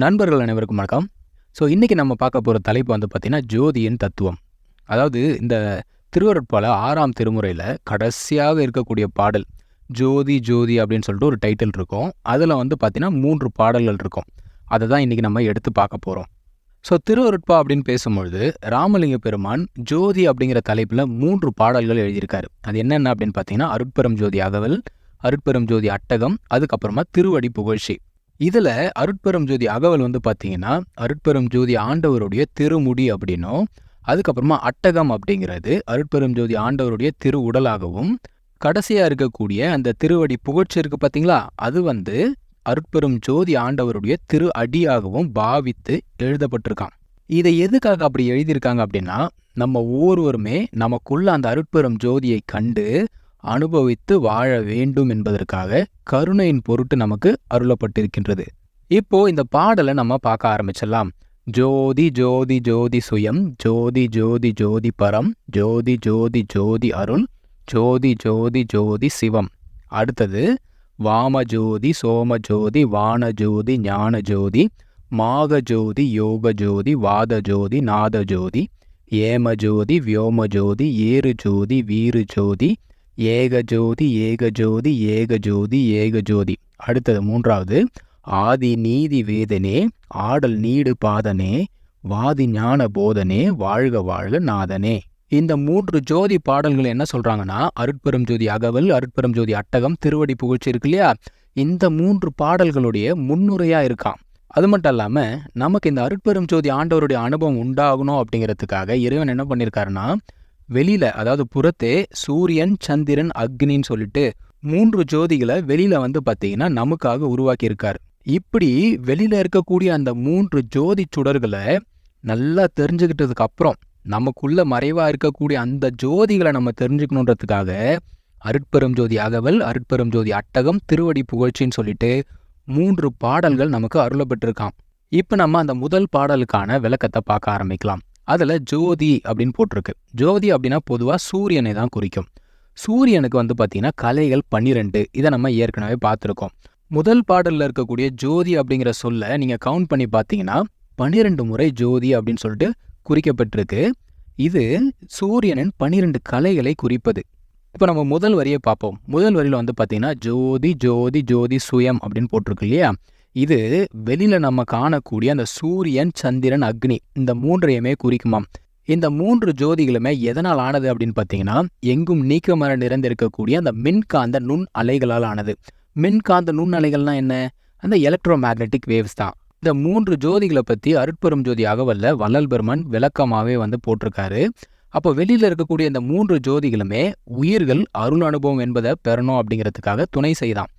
நண்பர்கள் அனைவருக்கும் வணக்கம். ஸோ இன்றைக்கி நம்ம பார்க்க போகிற தலைப்பு வந்து பார்த்திங்கன்னா ஜோதியின் தத்துவம். அதாவது இந்த திருவருட்பால ஆறாம் திருமுறையில் கடைசியாக இருக்கக்கூடிய பாடல் ஜோதி ஜோதி அப்படின்னு சொல்லிட்டு ஒரு டைட்டில் இருக்கும். அதில் வந்து பார்த்திங்கன்னா மூன்று பாடல்கள் இருக்கும். அதை தான் இன்றைக்கி நம்ம எடுத்து பார்க்க போகிறோம் ஸோ திருவருட்பா அப்படின்னு பேசும்பொழுது ராமலிங்க பெருமான் ஜோதி அப்படிங்கிற தலைப்பில் மூன்று பாடல்கள் எழுதியிருக்காரு. அது என்னென்ன அப்படின்னு பார்த்தீங்கன்னா அருட்பெரும் ஜோதி அகவல் அருட்பெரும் ஜோதி அட்டகம் அதுக்கப்புறமா திருவடி புகழ்ச்சி. இதில் அருட்பெரும் ஜோதி அகவல் வந்து பார்த்தீங்கன்னா அருட்பெரும் ஜோதி ஆண்டவருடைய திருமுடி அப்படின்னும் அதுக்கப்புறமா அட்டகம் அப்படிங்கிறது அருட்பெரும் ஜோதி ஆண்டவருடைய திரு உடலாகவும் கடைசியாக இருக்கக்கூடிய அந்த திருவடி புகழ்ச்சி இருக்கு பார்த்தீங்களா அது வந்து அருட்பெரும் ஜோதி ஆண்டவருடைய திரு அடியாகவும் பாவித்து எழுதப்பட்டிருக்கான் இதை எதுக்காக அப்படி எழுதியிருக்காங்க அப்படின்னா நம்ம ஒவ்வொருவருமே நமக்குள்ள அந்த அருட்பெரும் ஜோதியை கண்டு அனுபவித்து வாழ வேண்டும் என்பதற்காக கருணையின் பொருட்டு நமக்கு அருளப்பட்டிருக்கின்றது. இப்போ இந்த பாடலை நம்ம பார்க்க ஆரம்பிச்சிடலாம். ஜோதி ஜோதி ஜோதி சுயம் ஜோதி ஜோதி ஜோதி பரம் ஜோதி ஜோதி ஜோதி அருள் ஜோதி ஜோதி ஜோதி சிவம். அடுத்தது வாமஜோதி சோமஜோதி வானஜோதி ஞானஜோதி மாகஜோதி யோகஜோதி வாதஜோதி நாதஜோதி ஏக ஜோதி ஏக ஜோதி ஏக ஜோதி ஏக ஜோதி. அடுத்தது மூன்றாவது. ஆதி நீதி வேதனே ஆடல் நீடு பாதனே வாதி ஞான போதனே வாழ்க வாழ்க நாதனே. இந்த மூன்று ஜோதி பாடல்கள் என்ன சொல்றாங்கன்னா அருட்பெரும் ஜோதி அகவல் அருட்பெரும் ஜோதி அட்டகம் திருவடி புகழ்ச்சி இருக்கு இல்லையா? இந்த மூன்று பாடல்களுடைய முன்னுரையா இருக்கான் அது மட்டும் இல்லாம நமக்கு இந்த அருட்பெரும் ஜோதி ஆண்டவருடைய அனுபவம் உண்டாகணும் அப்படிங்கிறதுக்காக இறைவன் என்ன பண்ணியிருக்காருன்னா வெளியில அதாவது புறத்தே சூரியன் சந்திரன் அக்னின்னு சொல்லிட்டு மூன்று ஜோதிகளை வெளியில வந்து பார்த்தீங்கன்னா நமக்காக உருவாக்கியிருக்காரு. இப்படி வெளியில இருக்கக்கூடிய அந்த மூன்று ஜோதி சுடர்களை நல்லா தெரிஞ்சுக்கிட்டதுக்கு அப்புறம் நமக்குள்ள மறைவா இருக்கக்கூடிய அந்த ஜோதிகளை நம்ம தெரிஞ்சுக்கணுன்றதுக்காக அருட்பெரும் ஜோதி அகவல் அருட்பெரும் ஜோதி அட்டகம் திருவடி புகழ்ச்சின்னு சொல்லிட்டு மூன்று பாடல்கள் நமக்கு அருளப்பட்டிருக்கான் இப்போ நம்ம அந்த முதல் பாடலுக்கான விளக்கத்தை பார்க்க ஆரம்பிக்கலாம். அதில் ஜோதி அப்படின்னு போட்டிருக்கு. ஜோதி அப்படின்னா பொதுவாக சூரியனை தான் குறிக்கும். சூரியனுக்கு வந்து பார்த்தீங்கன்னா கலைகள் பன்னிரெண்டு இதை நம்ம ஏற்கனவே பார்த்துருக்கோம். முதல் பாடலில் இருக்கக்கூடிய ஜோதி அப்படிங்கிற சொல்ல நீங்கள் கவுண்ட் பண்ணி பார்த்தீங்கன்னா பன்னிரெண்டு முறை ஜோதி அப்படின்னு சொல்லிட்டு குறிக்கப்பட்டிருக்கு. இது சூரியனின் பன்னிரெண்டு கலைகளை குறிப்பது. இப்போ நம்ம முதல் வரியை பார்ப்போம். முதல் வரியில் வந்து பார்த்தீங்கன்னா ஜோதி ஜோதி ஜோதி சுயம் அப்படின்னு போட்டிருக்கு இல்லையா? இது வெளியில நம்ம காணக்கூடிய அந்த சூரியன் சந்திரன் அக்னி இந்த மூன்றையுமே குறிக்குமாம். இந்த மூன்று ஜோதிகளுமே எதனால் ஆனது அப்படின்னு பார்த்தீங்கன்னா எங்கும் நீக்கமர நிறைந்திருக்கக்கூடிய அந்த மின்காந்த நுண் அலைகளால் ஆனது. மின்காந்த நுண் அலைகள்னா என்ன? அந்த எலக்ட்ரோ மேக்னெட்டிக் வேவ்ஸ் தான். இந்த மூன்று ஜோதிகளை பற்றி அருட்பெரும் ஜோதி அகவல்ல வள்ளல் பெருமன் விளக்கமாகவே வந்து போட்டிருக்காரு. அப்போ வெளியில் இருக்கக்கூடிய இந்த மூன்று ஜோதிகளுமே உயிர்கள் அருள் அனுபவம் என்பதை பெறணும் அப்படிங்கிறதுக்காக துணை செய்தான்.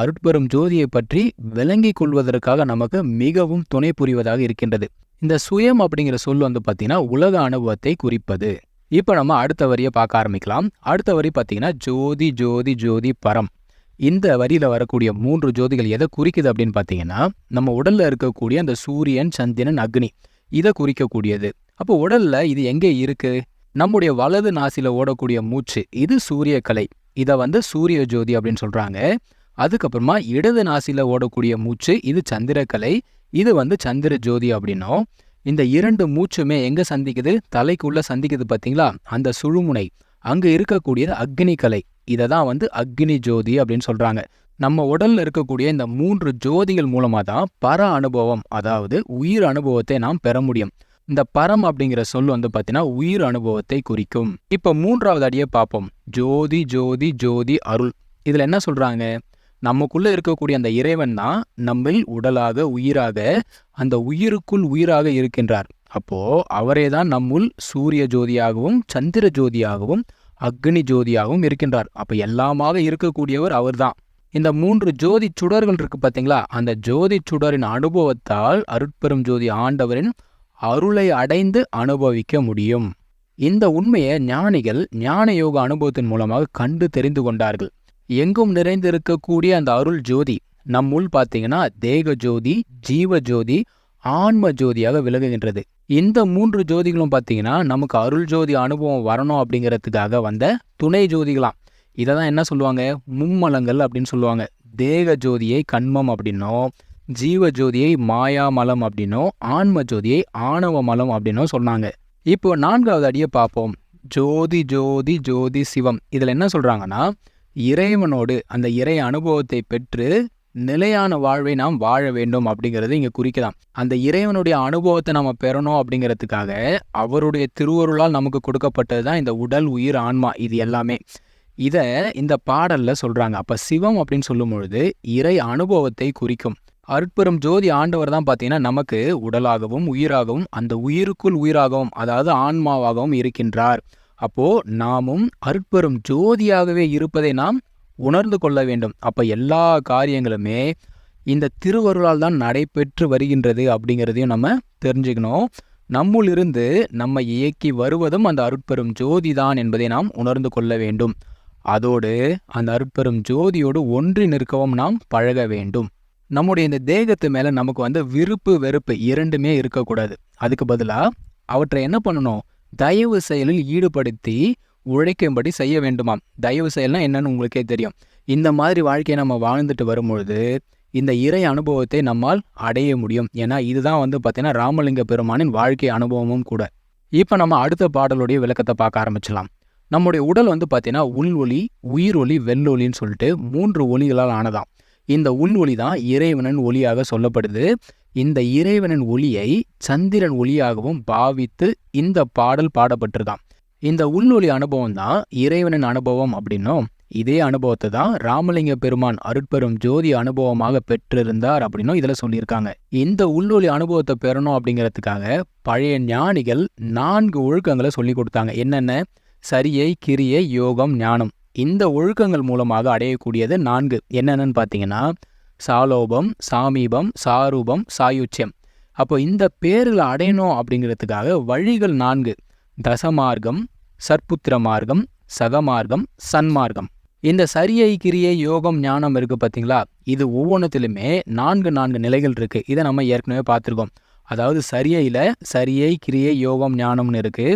அருட்பெரும் ஜோதியை பற்றி விளங்கிக் கொள்வதற்காக நமக்கு மிகவும் துணை புரிவதாக இருக்கின்றது. இந்த சுயம் அப்படிங்கிற சொல் வந்து பார்த்தீங்கன்னா உலக அனுபவத்தை குறிப்பது. இப்போ நம்ம அடுத்த வரியை பார்க்க ஆரம்பிக்கலாம். அடுத்த வரி பார்த்தீங்கன்னா ஜோதி ஜோதி ஜோதி பரம். இந்த வரியில வரக்கூடிய மூன்று ஜோதிகள் எதை குறிக்குது அப்படின்னு பார்த்தீங்கன்னா நம்ம உடல்ல இருக்கக்கூடிய அந்த சூரியன் சந்திரன் அக்னி இதை குறிக்கக்கூடியது. அப்போ உடல்ல இது எங்கே இருக்கு? நம்முடைய வலது நாசில ஓடக்கூடிய மூச்சு இது சூரிய கலை இதை வந்து சூரிய ஜோதி அப்படின்னு சொல்றாங்க. அதுக்கப்புறமா இடது நாசில ஓடக்கூடிய மூச்சு இது சந்திரக்கலை. இது வந்து சந்திர ஜோதி அப்படின்னும். இந்த இரண்டு மூச்சுமே எங்க சந்திக்குது? தலைக்குள்ள சந்திக்குது பாத்தீங்களா? அந்த சுழுமுனை. அங்க இருக்கக்கூடியது அக்னி கலை. இதை தான் வந்து அக்னி ஜோதி அப்படின்னு சொல்றாங்க. நம்ம உடல்ல இருக்கக்கூடிய இந்த மூன்று ஜோதிகள் மூலமா தான் பர அனுபவம் அதாவது உயிர் அனுபவத்தை நாம் பெற முடியும். இந்த பரம் அப்படிங்கிற சொல் வந்து பார்த்தீங்கன்னா உயிர் அனுபவத்தை குறிக்கும். இப்போ மூன்றாவது அடியை பார்ப்போம். ஜோதி ஜோதி ஜோதி அருள். இதுல என்ன சொல்றாங்க? நமக்குள்ள இருக்கக்கூடிய அந்த இறைவன் தான் நம்மில் உடலாக உயிராக அந்த உயிருக்குள் உயிராக இருக்கின்றார். அப்போ அவரே தான் நம்முள் சூரிய ஜோதியாகவும் சந்திர ஜோதியாகவும் அக்னி ஜோதியாகவும் இருக்கின்றார். அப்ப எல்லாமாக இருக்கக்கூடியவர் அவர்தான் இந்த மூன்று ஜோதி சுடர்கள் இருக்கு பாத்தீங்களா? அந்த ஜோதி சுடரின் அனுபவத்தால் அருட்பெரும் ஜோதி ஆண்டவரின் அருளை அடைந்து அனுபவிக்க முடியும். இந்த உண்மையை ஞானிகள் ஞான யோக அனுபவத்தின் மூலமாக கண்டு தெரிந்து கொண்டார்கள். எங்கும் நிறைந்திருக்கக்கூடிய அந்த அருள் ஜோதி நம்முள் பார்த்தீங்கன்னா தேக ஜோதி ஜீவ ஜோதி ஆன்ம ஜோதியாக விலகுகின்றது இந்த மூன்று ஜோதிகளும் பார்த்தீங்கன்னா நமக்கு அருள் ஜோதி அனுபவம் வரணும் அப்படிங்கிறதுக்காக வந்த துணை ஜோதிகளாம். இதை தான் என்ன சொல்லுவாங்க? மும்மலங்கள் அப்படின்னு சொல்லுவாங்க. தேக ஜோதியை கண்மம் அப்படின்னோ ஜீவ ஜோதியை மாயா மலம் அப்படின்னோ ஆன்ம ஜோதியை ஆணவ மலம் அப்படின்னோ சொன்னாங்க. இப்போ நான்காவது அடியை பார்ப்போம். ஜோதி ஜோதி ஜோதி சிவம். இதில் என்ன சொல்கிறாங்கன்னா இறைவனோடு அந்த இறை அனுபவத்தை பெற்று நிலையான வாழ்வை நாம் வாழ வேண்டும் அப்படிங்கிறது இங்கே குறிக்கலாம் அந்த இறைவனுடைய அனுபவத்தை நம்ம பெறணும் அப்படிங்கிறதுக்காக அவருடைய திருவருளால் நமக்கு கொடுக்கப்பட்டது தான் இந்த உடல் உயிர் ஆன்மா இது எல்லாமே. இதை இந்த பாடலில் சொல்கிறாங்க அப்போ சிவம் அப்படின்னு சொல்லும் பொழுது இறை அனுபவத்தை குறிக்கும். அற்புறம் ஜோதி ஆண்டவர் தான் பார்த்தீங்கன்னா நமக்கு உடலாகவும் உயிராகவும் அந்த உயிருக்குள் உயிராகவும் அதாவது ஆன்மாவாகவும் இருக்கின்றார். அப்போ நாமும் அற்பெரும் ஜோதியாகவே இருப்பதை நாம் உணர்ந்து கொள்ள வேண்டும். அப்போ எல்லா காரியங்களுமே இந்த திருவருளால் தான் நடைபெற்று வருகின்றது அப்படிங்கிறதையும் நம்ம தெரிஞ்சுக்கணும். நம்முளிருந்து நம்மை இயக்கி வருவதும் அந்த அருட்பெரும் ஜோதி தான் என்பதை நாம் உணர்ந்து கொள்ள வேண்டும். அதோடு அந்த அருட்பெரும் ஜோதியோடு ஒன்றி நிற்கவும் நாம் பழக வேண்டும். நம்முடைய இந்த தேகத்து மேலே நமக்கு வந்து விருப்பு வெறுப்பு இரண்டுமே இருக்கக்கூடாது. அதுக்கு பதிலாக அவற்றை என்ன பண்ணணும்? தயவு செயலில் ஈடுபடுத்தி உழைக்கும்படி செய்ய வேண்டுமாம். தயவு செயல்னா என்னன்னு உங்களுக்கே தெரியும். இந்த மாதிரி வாழ்க்கையை நம்ம வாழ்ந்துட்டு வரும்பொழுது இந்த இறை அனுபவத்தை நம்மால் அடைய முடியும். ஏன்னா இதுதான் வந்து பார்த்தீங்கன்னா ராமலிங்க பெருமானின் வாழ்க்கை அனுபவமும் கூட. இப்போ நம்ம அடுத்த பாடலுடைய விளக்கத்தை பார்க்க ஆரம்பிச்சலாம் நம்முடைய உடல் வந்து பார்த்தீங்கன்னா உள் ஒளி உயிர் ஒளி வெள்ளொலின்னு சொல்லிட்டு மூன்று ஒளிகளால் ஆனதாம். இந்த உள் ஒளி தான் இறைவனின் ஒளியாக சொல்லப்படுது. இந்த இறைவனின் ஒளியை சந்திரன் ஒளியாகவும் பாவித்து இந்த பாடல் பாடப்பட்டிருக்கான் இந்த உள்ளொலி அனுபவம் தான் இறைவனின் அனுபவம் அப்படின்னும் இதே அனுபவத்தை தான் ராமலிங்க பெருமான் அருட்பெரும் ஜோதி அனுபவமாக பெற்றிருந்தார் அப்படின்னும் இதில் சொல்லியிருக்காங்க. இந்த உள்ளொலி அனுபவத்தை பெறணும் அப்படிங்கிறதுக்காக பழைய ஞானிகள் நான்கு ஒழுக்கங்களை சொல்லி கொடுத்தாங்க. என்னென்ன? சரியை கிரியை யோகம் ஞானம். இந்த ஒழுக்கங்கள் மூலமாக அடையக்கூடியது நான்கு. என்னென்னு பார்த்தீங்கன்னா சாலோபம் சாமீபம் சாரூபம் சாயுச்சியம். அப்போ இந்த பேரில் அடையணும் அப்படிங்கிறதுக்காக வழிகள் நான்கு. தசமார்க்கம் சற்புத்திர மார்க்கம் சகமார்க்கம் சன்மார்க்கம். இந்த சரியை கிரியை யோகம் ஞானம் இருக்கு பார்த்தீங்களா இது ஒவ்வொன்றத்திலுமே நான்கு நான்கு நிலைகள் இருக்கு. இதை நம்ம ஏற்கனவே பார்த்துருக்கோம். அதாவது சரியையில் சரியை கிரியை யோகம் ஞானம்னு இருக்கு.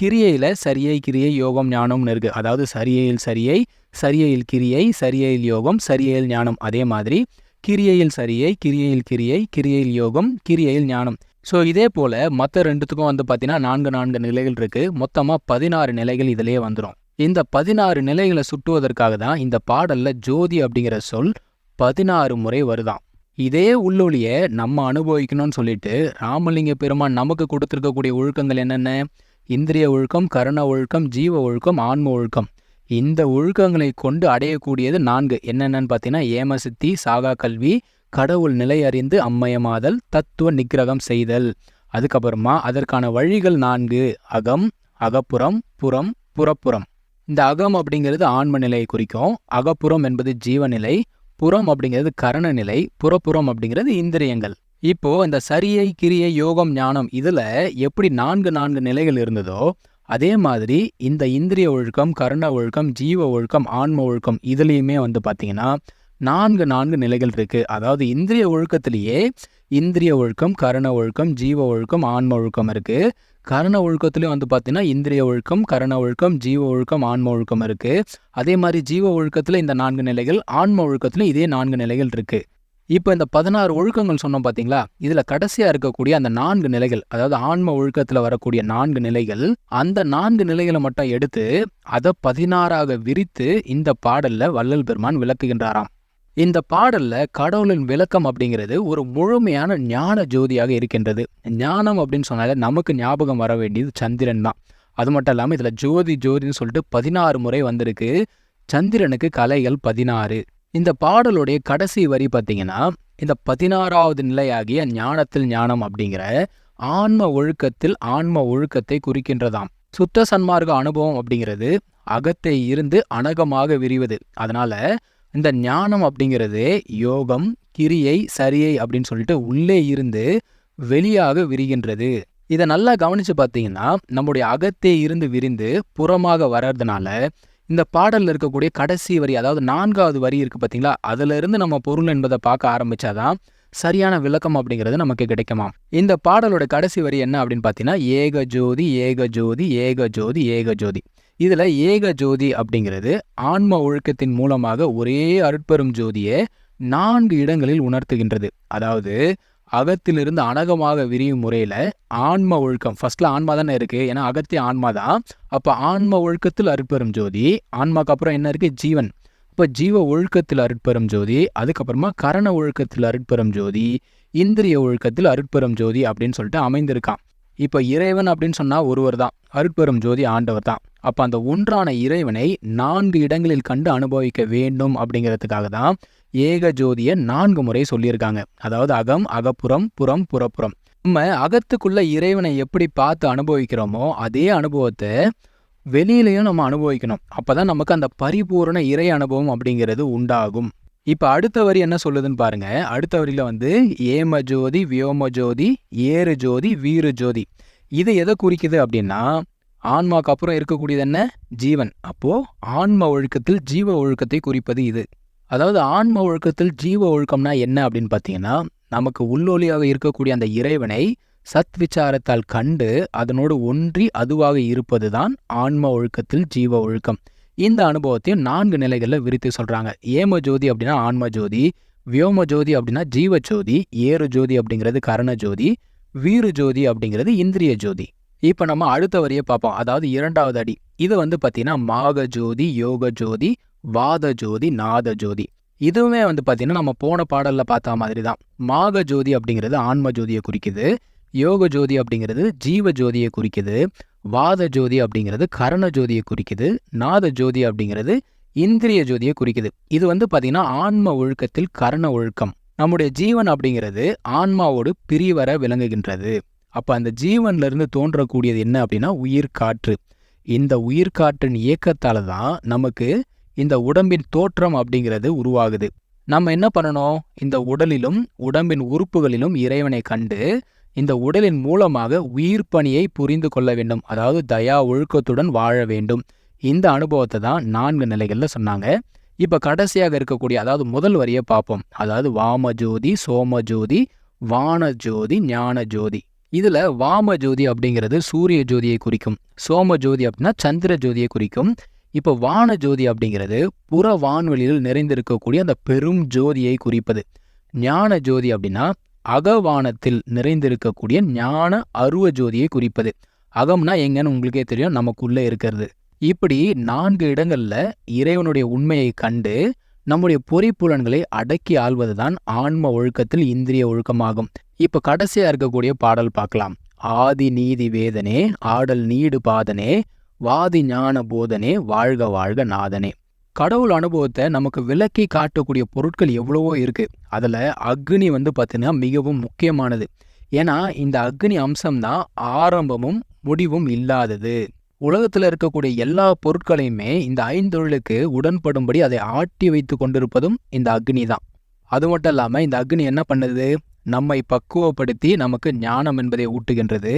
கிரியையில் சரியை கிரியை யோகம் ஞானம்னு இருக்கு. அதாவது சரியையில் சரியை சரியையில் கிரியை சரியையில் யோகம் சரியையில் ஞானம். அதே மாதிரி கிரியையில் சரியை கிரியையில் கிரியை கிரியையில் யோகம் கிரியையில் ஞானம். ஸோ இதே போல் மற்ற ரெண்டுத்துக்கும் வந்து பார்த்தீங்கன்னா நான்கு நான்கு நிலைகள் இருக்குது மொத்தமாக பதினாறு நிலைகள் இதிலே வந்துடும் இந்த பதினாறு நிலைகளை சுட்டுவதற்காக தான் இந்த பாடலில் ஜோதி அப்படிங்கிற சொல் பதினாறு முறை வருதாம். இதே உள்ளொலியை நம்ம அனுபவிக்கணும்னு சொல்லிட்டு ராமலிங்க பெருமான் நமக்கு கொடுத்துருக்கக்கூடிய ஒழுக்கங்கள் என்னென்ன? இந்திரிய ஒழுக்கம் கரண ஒழுக்கம் ஜீவ ஒழுக்கம் ஆன்ம ஒழுக்கம். இந்த ஒழுக்கங்களை கொண்டு அடையக்கூடியது நான்கு. என்னென்னு பார்த்தீங்கன்னா ஏமசித்தி சாகா கல்வி கடவுள் நிலை அறிந்து அம்மயமாதல் தத்துவ நிகிரகம் செய்தல். அதுக்கப்புறமா அதற்கான வழிகள் நான்கு. அகம் அகப்புறம் புறம் புறப்புறம். இந்த அகம் அப்படிங்கிறது ஆன்ம நிலையை குறிக்கும். அகப்புறம் என்பது ஜீவநிலை புறம் அப்படிங்கிறது கரண நிலை புறப்புறம் அப்படிங்கிறது இந்திரியங்கள். இப்போ இந்த சரியை கிரியை யோகம் ஞானம் இதுல எப்படி நான்கு நான்கு நிலைகள் இருந்ததோ அதே மாதிரி இந்த இந்திரிய ஒழுக்கம் கருண ஒழுக்கம் ஜீவ ஒழுக்கம் ஆன்ம ஒழுக்கம் இதுலேயுமே வந்து பார்த்திங்கன்னா நான்கு நான்கு நிலைகள் இருக்கு. அதாவது இந்திரிய ஒழுக்கத்திலேயே இந்திரிய ஒழுக்கம் கரண ஒழுக்கம் ஜீவ ஒழுக்கம் ஆன்ம ஒழுக்கம் இருக்கு. கரண ஒழுக்கத்துலேயும் வந்து பார்த்திங்கன்னா இந்திரிய ஒழுக்கம் கரண ஒழுக்கம் ஜீவ ஒழுக்கம் ஆன்ம ஒழுக்கம் இருக்கு. அதே மாதிரி ஜீவ ஒழுக்கத்தில் இந்த நான்கு நிலைகள் ஆன்ம ஒழுக்கத்திலும் இதே நான்கு நிலைகள் இருக்கு. இப்போ இந்த பதினாறு ஒழுக்கங்கள் சொன்னோம் பார்த்தீங்களா இதில் கடைசியாக இருக்கக்கூடிய அந்த நான்கு நிலைகள் அதாவது ஆன்ம ஒழுக்கத்தில் வரக்கூடிய நான்கு நிலைகள் அந்த நான்கு நிலைகளை மட்டும் எடுத்து அதை பதினாறாக விரித்து இந்த பாடலில் வள்ளல் பெருமான் விளக்குகின்றாராம். இந்த பாடல்ல கடவுளின் விளக்கம் அப்படிங்கிறது ஒரு முழுமையான ஞான ஜோதியாக இருக்கின்றது. ஞானம் அப்படின்னு சொன்னாலே நமக்கு ஞாபகம் வர வேண்டியது சந்திரன் தான். அது மட்டும் இல்லாமல் இதில் ஜோதி ஜோதின்னு சொல்லிட்டு பதினாறு முறை வந்திருக்கு. சந்திரனுக்கு கலைகள் பதினாறு. இந்த பாடலுடைய கடைசி வரி பார்த்தீங்கன்னா இந்த பதினாறாவது நிலையாகிய ஞானத்தில் ஞானம் அப்படிங்கிற ஆன்ம ஒழுக்கத்தில் ஆன்ம ஒழுக்கத்தை குறிக்கின்றதாம். சுத்த சன்மார்க்க அனுபவம் அப்படிங்கிறது அகத்தை இருந்து அனகமாக விரிவது. அதனால இந்த ஞானம் அப்படிங்கிறது யோகம் கிரியை சரியை அப்படின்னு சொல்லிட்டு உள்ளே இருந்து வெளியாக விரிகின்றது. இதை நல்லா கவனிச்சு பார்த்தீங்கன்னா நம்முடைய அகத்தே இருந்து விரிந்து புறமாக வர்றதுனால இந்த பாடலில் இருக்கக்கூடிய கடைசி வரி அதாவது நான்காவது வரி இருக்குது பார்த்தீங்களா அதிலிருந்து நம்ம பொருள் என்பதை பார்க்க ஆரம்பிச்சாதான் சரியான விளக்கம் அப்படிங்கிறது நமக்கு கிடைக்குமா இந்த பாடலோட கடைசி வரி என்ன அப்படின்னு பார்த்தீங்கன்னா ஏக ஜோதி ஏக ஜோதி ஏக ஜோதி ஏக ஜோதி. இதில் ஏக ஜோதி அப்படிங்கிறது ஆன்ம ஒழுக்கத்தின் மூலமாக ஒரே அருட்பெரும் ஜோதியை நான்கு இடங்களில் உணர்த்துகின்றது. அதாவது அகத்திலிருந்து அனகமாக விரியும் முறையில் ஆன்ம ஒழுக்கம். ஃபர்ஸ்ட்ல ஆன்மா தானே இருக்கு. ஏன்னா அகத்திய ஆன்மா தான். அப்போ ஆன்ம ஒழுக்கத்தில் அருட்பெரும் ஜோதி. ஆன்மாக்கு அப்புறம் என்ன இருக்கு? ஜீவன். இப்போ ஜீவ ஒழுக்கத்தில் அருட்பெரும் ஜோதி. அதுக்கப்புறமா கரண ஒழுக்கத்தில் அருட்பெரும் ஜோதி. இந்திரிய ஒழுக்கத்தில் அருட்பெரும் ஜோதி அப்படின்னு சொல்லிட்டு அமைந்திருக்கான். இப்போ இறைவன் அப்படின்னு சொன்னா ஒருவர் தான். அருட்பெரும் ஜோதி ஆண்டவர் தான். அப்போ அந்த ஒன்றான இறைவனை நான்கு இடங்களில் கண்டு அனுபவிக்க வேண்டும் அப்படிங்கிறதுக்காக தான் ஏக ஜோதியை நான்கு முறை சொல்லியிருக்காங்க. அதாவது அகம் அகப்புறம் புறம் புறப்புறம். நம்ம அகத்துக்குள்ள இறைவனை எப்படி பார்த்து அனுபவிக்கிறோமோ அதே அனுபவத்தை வெளியிலையும் நம்ம அனுபவிக்கணும். அப்பதான் நமக்கு அந்த பரிபூரண இறை அனுபவம் அப்படிங்கிறது உண்டாகும். இப்ப அடுத்த வரி என்ன சொல்லுதுன்னு பாருங்க. அடுத்த வரியில வந்து ஏம ஜோதி வியோம ஜோதி ஏறு ஜோதி வீரு ஜோதி. இது எதை குறிக்குது அப்படின்னா ஆன்மாக்கு அப்புறம் இருக்கக்கூடியது என்ன? ஜீவன். அப்போ ஆன்ம ஒழுக்கத்தில் ஜீவ ஒழுக்கத்தை குறிப்பது இது. அதாவது ஆன்ம ஒழுக்கத்தில் ஜீவ ஒழுக்கம்னா என்ன அப்படின்னு பார்த்தீங்கன்னா நமக்கு உள்ளொலியாக இருக்கக்கூடிய அந்த இறைவனை சத் விசாரத்தால் கண்டு அதனோடு ஒன்றி அதுவாக இருப்பது தான் ஆன்ம ஒழுக்கத்தில் ஜீவ ஒழுக்கம். இந்த அனுபவத்தையும் நான்கு நிலைகளில் விரித்து சொல்றாங்க. ஏம ஜோதி அப்படின்னா ஆன்ம ஜோதி வியோம ஜோதி அப்படின்னா ஜீவ ஜோதி ஏறு ஜோதி அப்படிங்கிறது கரண ஜோதி வீரு ஜோதி அப்படிங்கிறது இந்திரிய ஜோதி. இப்போ நம்ம அடுத்த வரியை பார்ப்போம். அதாவது இரண்டாவது அடி. இது வந்து பார்த்தீங்கன்னா மாக ஜோதி யோக ஜோதி வாத ஜோதி நாத ஜோதி. இதுவுமே வந்து பார்த்தீங்கன்னா நம்ம போன பாடல்ல பார்த்த மாதிரி தான். மாக ஜோதி அப்படிங்கிறது ஆன்ம ஜோதியை குறிக்குது. யோக ஜோதி அப்படிங்கிறது ஜீவ ஜோதியை குறிக்குது. வாத ஜோதி அப்படிங்கிறது கரண ஜோதியை குறிக்குது. நாத ஜோதி அப்படிங்கிறது இந்திரிய ஜோதியை குறிக்குது. இது வந்து பார்த்தீங்கன்னா ஆன்ம ஒழுக்கத்தில் கரண ஒழுக்கம். நம்முடைய ஜீவன் அப்படிங்கிறது ஆன்மாவோடு பிரிவர விளங்குகின்றது. அப்ப அந்த ஜீவன்ல இருந்து தோன்றக்கூடியது என்ன அப்படின்னா உயிர் காற்று. இந்த உயிர் காற்றின் இயக்கத்தால தான் நமக்கு இந்த உடம்பின் தோற்றம் அப்படிங்கிறது உருவாகுது. நம்ம என்ன பண்ணணும்? இந்த உடலிலும் உடம்பின் உறுப்புகளிலும் இறைவனை கண்டு இந்த உடலின் மூலமாக உயிர் பணியை புரிந்து கொள்ள வேண்டும். அதாவது தயா ஒழுக்கத்துடன் வாழ வேண்டும். இந்த அனுபவத்தை தான் நான்கு நிலைகள்ல சொன்னாங்க. இப்ப கடைசியாக இருக்கக்கூடிய அதாவது முதல் வரியை பார்ப்போம். அதாவது வாமஜோதி சோமஜோதி சோம ஜோதி வான ஜோதி ஞான ஜோதி இதுல வாம ஜோதி அப்படிங்கிறது சூரிய ஜோதியை குறிக்கும். சோம ஜோதி அப்படின்னா சந்திர ஜோதியை குறிக்கும். இப்போ வான ஜோதி அப்படிங்கிறது புற வான்வெளியில் நிறைந்திருக்கக்கூடிய அந்த பெரும் ஜோதியை குறிப்பது. ஞான ஜோதி அப்படின்னா அகவானத்தில் நிறைந்திருக்கக்கூடிய ஞான அருவ ஜோதியை குறிப்பது. அகம்னா எங்கன்னு உங்களுக்கே தெரியும் நமக்குள்ள இருக்கிறது. இப்படி நான்கு இடங்கள்ல இறைவனுடைய உண்மையை கண்டு நம்முடைய பொறிப்புலன்களை அடக்கி ஆள்வதுதான் ஆன்ம ஒழுக்கத்தில் இந்திரிய ஒழுக்கமாகும். இப்ப கடைசியா இருக்கக்கூடிய பாடல் பார்க்கலாம். ஆதி நீதி வேதனே ஆடல் நீடு பாதனே வாதி ஞான போதனே வாழ்க வாழ்க நாதனே. கடவுள் அனுபவத்தை நமக்கு விளக்கி காட்டக்கூடிய பொருட்கள் எவ்வளவோ இருக்கு. அதுல அக்னி வந்து பார்த்தீங்கன்னா மிகவும் முக்கியமானது. ஏன்னா இந்த அக்னி அம்சம்தான் ஆரம்பமும் முடிவும் இல்லாதது. உலகத்துல இருக்கக்கூடிய எல்லா பொருட்களையுமே இந்த ஐந்தொழிலுக்கு உடன்படும்படி அதை ஆட்டி வைத்து கொண்டிருப்பதும் இந்த அக்னி தான். அது மட்டும் இல்லாம இந்த அக்னி என்ன பண்ணுது? நம்மை பக்குவப்படுத்தி நமக்கு ஞானம் என்பதை ஊட்டுகின்றது.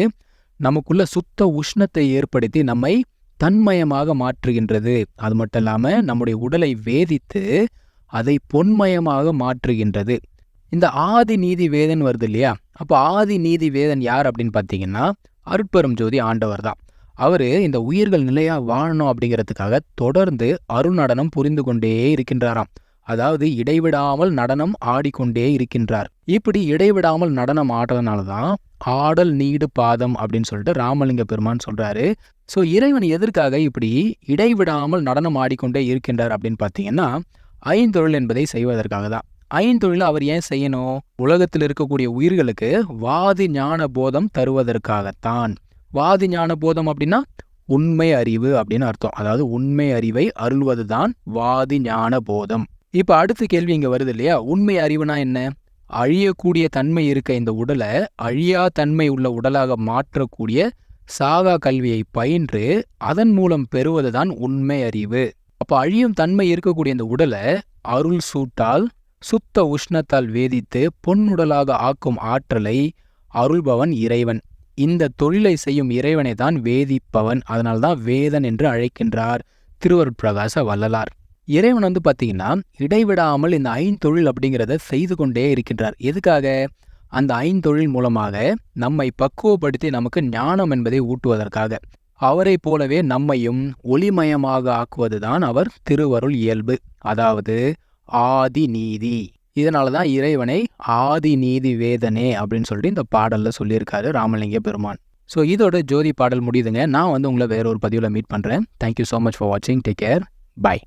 நமக்குள்ள சுத்த உஷ்ணத்தை ஏற்படுத்தி நம்மை தன்மயமாக மாற்றுகின்றது. அது மட்டும் இல்லாமல் நம்முடைய உடலை வேதித்து அதை பொன்மயமாக மாற்றுகின்றது. இந்த ஆதி நீதி வேதன் வருது இல்லையா? அப்போ ஆதி நீதி வேதன் யார் அப்படின்னு பார்த்தீங்கன்னா அருட்பெரும் ஜோதி ஆண்டவர் தான். அவரு இந்த உயிர்கள் நிலையா வாழணும் அப்படிங்கிறதுக்காக தொடர்ந்து அருநடனம் புரிந்து கொண்டே இருக்கின்றாராம். அதாவது இடைவிடாமல் நடனம் ஆடிக்கொண்டே இருக்கின்றார். இப்படி இடைவிடாமல் நடனம் ஆடுறதுனால தான் ஆடல் நீடு பாதம் அப்படின்னு சொல்லிட்டு ராமலிங்க பெருமான் சொல்றாரு. ஸோ இறைவன் எதற்காக இப்படி இடைவிடாமல் நடனம் ஆடிக்கொண்டே இருக்கின்றார் அப்படின்னு பார்த்தீங்கன்னா ஐந்தொழில் என்பதை செய்வதற்காக தான். ஐந்தொழில் அவர் ஏன் செய்யணும்? உலகத்தில் இருக்கக்கூடிய உயிர்களுக்கு வாதி ஞான போதம் தருவதற்காகத்தான். வாதி ஞான போதம் அப்படின்னா உண்மை அறிவு அப்படின்னு அர்த்தம். அதாவது உண்மை அறிவை அருள்வது தான் வாதி ஞான போதம். இப்ப அடுத்த கேள்வி இங்க வருது இல்லையா? உண்மை அறிவுனா என்ன? அழியக்கூடிய தன்மை இருக்க இந்த உடலை அழியா தன்மை உள்ள உடலாக மாற்றக்கூடிய சாகா கல்வியை பயின்று அதன் மூலம் பெறுவது தான் உண்மை அறிவு. அப்ப அழியும் தன்மை இருக்கக்கூடிய இந்த உடலை அருள் சூட்டால் சுத்த உஷ்ணத்தால் வேதித்து பொன்னுடலாக ஆக்கும் ஆற்றலை அருள்பவன் இறைவன். இந்த தொழிலை செய்யும் இறைவனை தான் வேதிப்பவன். அதனால்தான் வேதன் என்று அழைக்கின்றார் திருவருட்பிரகாச வள்ளலார். இறைவன் வந்து பார்த்தீங்கன்னா இடைவிடாமல் இந்த ஐந்தொழில் அப்படிங்கிறத செய்து கொண்டே இருக்கின்றார். எதுக்காக? அந்த ஐந்தொழில் மூலமாக நம்மை பக்குவப்படுத்தி நமக்கு ஞானம் என்பதை ஊட்டுவதற்காக. அவரைப் போலவே நம்மையும் ஒளிமயமாக ஆக்குவதுதான் அவர் திருவருள் இயல்பு. அதாவது ஆதி நீதி. இதனால தான் இறைவனை ஆதி நீதி வேதனே அப்படின்னு சொல்லிட்டு இந்த பாடலில் சொல்லியிருக்காரு ராமலிங்க பெருமான். ஸோ இதோட ஜோதி பாடல் முடியுதுங்க. நான் வந்து உங்களை வேற ஒரு பதிவில் மீட் பண்ணுறேன் thank you so much for வாட்சிங் டேக் கேர் பை